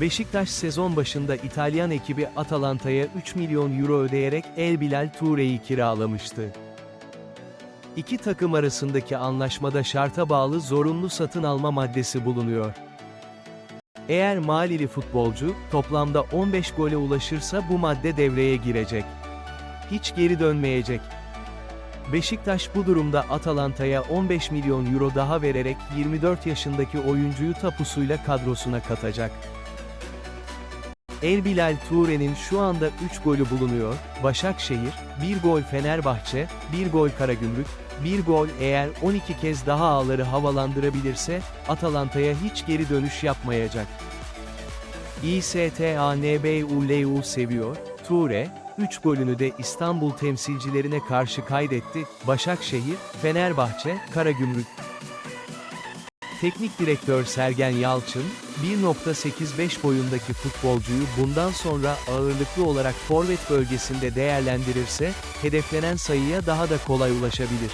Beşiktaş sezon başında İtalyan ekibi Atalanta'ya 3 milyon euro ödeyerek El Bilal Toure'yi kiralamıştı. İki takım arasındaki anlaşmada şarta bağlı zorunlu satın alma maddesi bulunuyor. Eğer Malili futbolcu, toplamda 15 gole ulaşırsa bu madde devreye girecek. Hiç geri dönmeyecek. Beşiktaş bu durumda Atalanta'ya 15 milyon euro daha vererek 24 yaşındaki oyuncuyu tapusuyla kadrosuna katacak. El Bilal Toure'nin şu anda 3 golü bulunuyor, Başakşehir, 1 gol Fenerbahçe, 1 gol Karagümrük, 1 gol eğer 12 kez daha ağları havalandırabilirse, Atalanta'ya hiç geri dönüş yapmayacak. İSTANBULU seviyor, Toure, 3 golünü de İstanbul temsilcilerine karşı kaydetti, Başakşehir, Fenerbahçe, Karagümrük. Teknik direktör Sergen Yalçın, 1.85 boyundaki futbolcuyu bundan sonra ağırlıklı olarak forvet bölgesinde değerlendirirse, hedeflenen sayıya daha da kolay ulaşabilir.